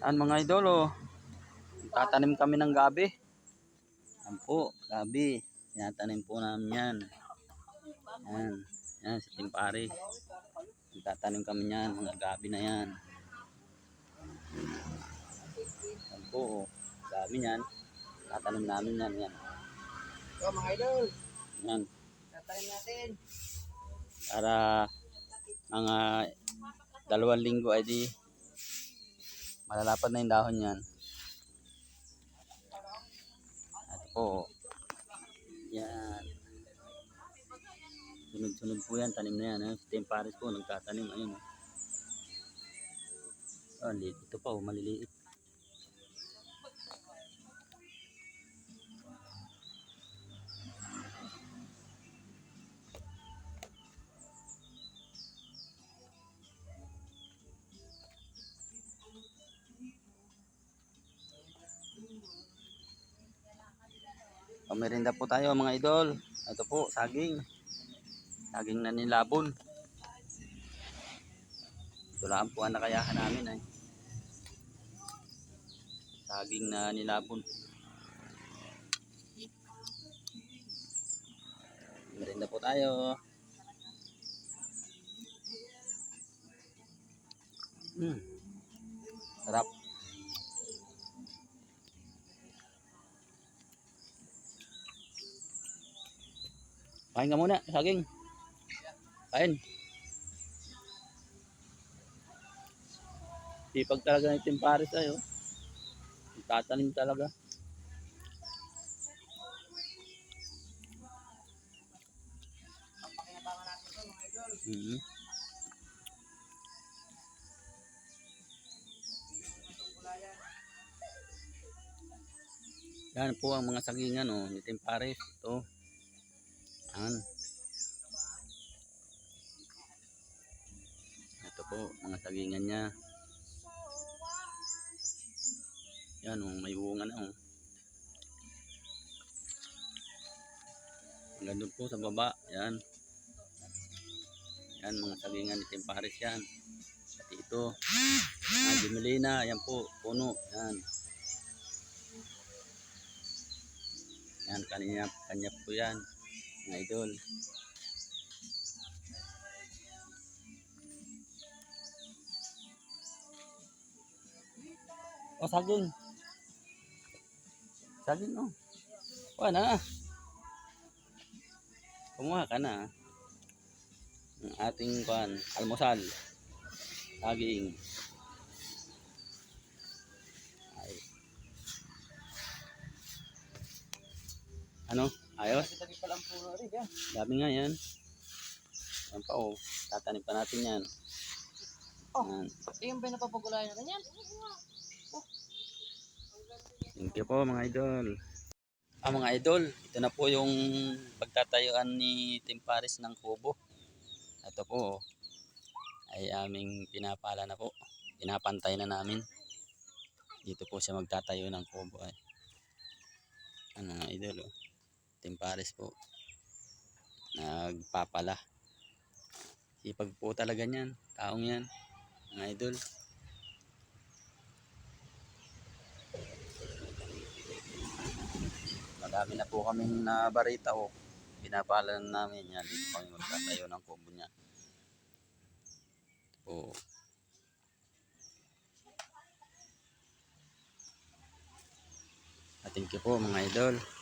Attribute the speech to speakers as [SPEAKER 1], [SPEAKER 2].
[SPEAKER 1] Yan mga idol oh. Tatanim kami ng gabi. Yan po, gabi. Tinatanim po namin yan. Yan. Yan si Timpare. Tatanim kami yan, mga gabi na yan. Yan po, oh. gabi yan. Tatanim namin yan. Yan.
[SPEAKER 2] So mga idol,
[SPEAKER 1] yan.
[SPEAKER 2] tatayin natin.
[SPEAKER 1] Para mga dalawang linggo ay di malalapad na yung dahon yan. At po, yan. Sunod-sunod po yan, tanim na yan. Eh. Si Tim Paris po, nagtatanim. Ayun. Oh. Ito pa, oh, maliliit. Pamerinda po tayo mga idol. Ito po, saging. Saging na nilabon. Ito lang po ang nakayahan namin ay. Saging na nilabon. Pamerinda po tayo. Hmm. Sarap. Kain ka muna, saging. Kain. Sipag talaga ng Tim Paris tayo. Tatanim talaga.
[SPEAKER 2] Itong gulayan.
[SPEAKER 1] Yan po ang mga sagingan oh, ni Tim Paris. Ito. Yan. Ito po, mga sagingan niya. Yan oh, may bunga na oh. Po sa baba. Yan. Yan, mga sagingan ni Tim Paris yan. Pati ito. Ah, Jimilina. Yan po, puno. Yan. Yan, kanya, kanya po yan. Mga idol. O, saging. Saging, oh. Kuha na. Kumuha ka na. Ang ating kuhan, almusal. Saging. Ano? Ayos? Dami nga yan. Yan pa oh. Tatanim pa natin yan.
[SPEAKER 2] Oh.
[SPEAKER 1] Yan.
[SPEAKER 2] Yung ba yung napapagulayan natin yan?
[SPEAKER 1] Thank you po mga idol. Ah mga idol, ito na po yung pagtatayuan ni Tim Paris ng kubo. Ito po oh. ay aming pinapala na po. Pinapantay na namin. Dito po siya magtatayo ng kubo ay. Ano mga idol oh. Tim Paris po. Nagpapala. Sipag po talaga niyan. Taong yan. Mga idol. Madami na po kaming nabarita o pinapala na namin yan. Dito kami magtatayo ng kubo niya. Po. At thank you po mga idol.